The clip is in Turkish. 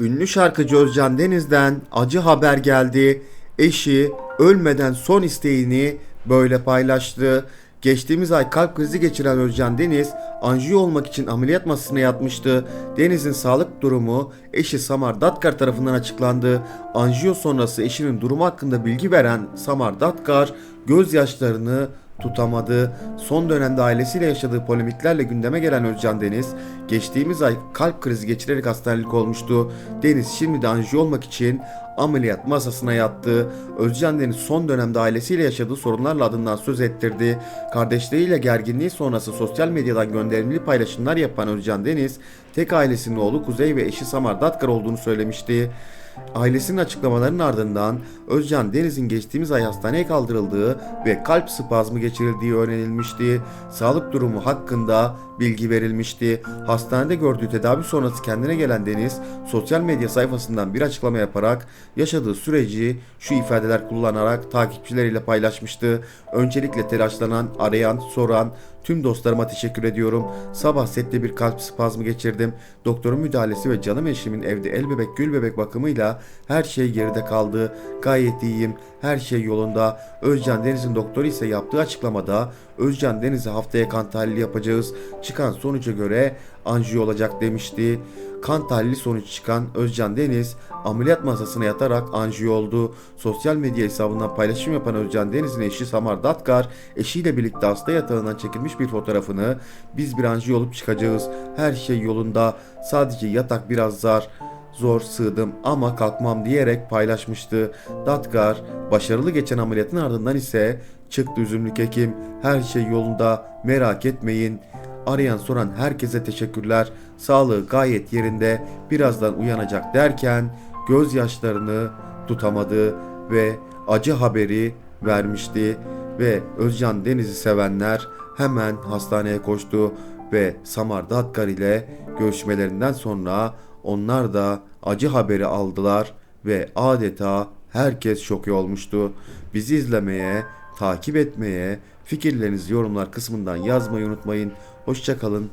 Ünlü şarkıcı Özcan Deniz'den acı haber geldi. Eşi ölmeden son isteğini böyle paylaştı. Geçtiğimiz ay kalp krizi geçiren Özcan Deniz, anjiyo olmak için ameliyat masasına yatmıştı. Deniz'in sağlık durumu eşi Samar Datkar tarafından açıklandı. Anjiyo sonrası eşinin durumu hakkında bilgi veren Samar Datkar, gözyaşlarını tutamadı. Son dönemde ailesiyle yaşadığı polemiklerle gündeme gelen Özcan Deniz, geçtiğimiz ay kalp krizi geçirerek hastanelik olmuştu. Deniz şimdi de anjiyo olmak için ameliyat masasına yattı. Özcan Deniz son dönemde ailesiyle yaşadığı sorunlarla adından söz ettirdi. Kardeşleriyle gerginliği sonrası sosyal medyadan gönderimli paylaşımlar yapan Özcan Deniz, tek ailesinin oğlu Kuzey ve eşi Samar Datkar olduğunu söylemişti. Ailesinin açıklamalarının ardından Özcan Deniz'in geçtiğimiz ay hastaneye kaldırıldığı ve kalp spazmı geçirildiği öğrenilmişti. Sağlık durumu hakkında bilgi verilmişti. Hastanede gördüğü tedavi sonrası kendine gelen Deniz sosyal medya sayfasından bir açıklama yaparak yaşadığı süreci şu ifadeler kullanarak takipçileriyle paylaşmıştı. Öncelikle telaşlanan, arayan, soran Tüm dostlarıma teşekkür ediyorum. Sabah sette bir kalp spazmı geçirdim. Doktorun müdahalesi ve canım eşimin evde el bebek gül bebek bakımıyla her şey geride kaldı. Gayet iyiyim. Her şey yolunda. Özcan Deniz'in doktoru ise yaptığı açıklamada Özcan Deniz'e haftaya kan tahlili yapacağız. Çıkan sonuca göre anjiyo olacak demişti. Kan tahlili sonuç çıkan Özcan Deniz ameliyat masasına yatarak anjiyo oldu. Sosyal medya hesabından paylaşım yapan Özcan Deniz'in eşi Samar Datkar eşiyle birlikte hasta yatağından çekilmiş bir fotoğrafını biz bir anjiyo olup çıkacağız. Her şey yolunda. Sadece yatak biraz zar zor sığdım ama kalkmam diyerek paylaşmıştı. Datkar başarılı geçen ameliyatın ardından ise çıktı üzümlük hekim her şey yolunda merak etmeyin. Arayan soran herkese teşekkürler. Sağlığı gayet yerinde. Birazdan uyanacak derken gözyaşlarını tutamadı ve acı haberi vermişti ve Özcan Deniz'i sevenler hemen hastaneye koştu ve Samar Datkar ile görüşmelerinden sonra onlar da acı haberi aldılar ve adeta herkes şok olmuştu. Bizi izlemeye, takip etmeye, fikirlerinizi yorumlar kısmından yazmayı unutmayın. Hoşçakalın,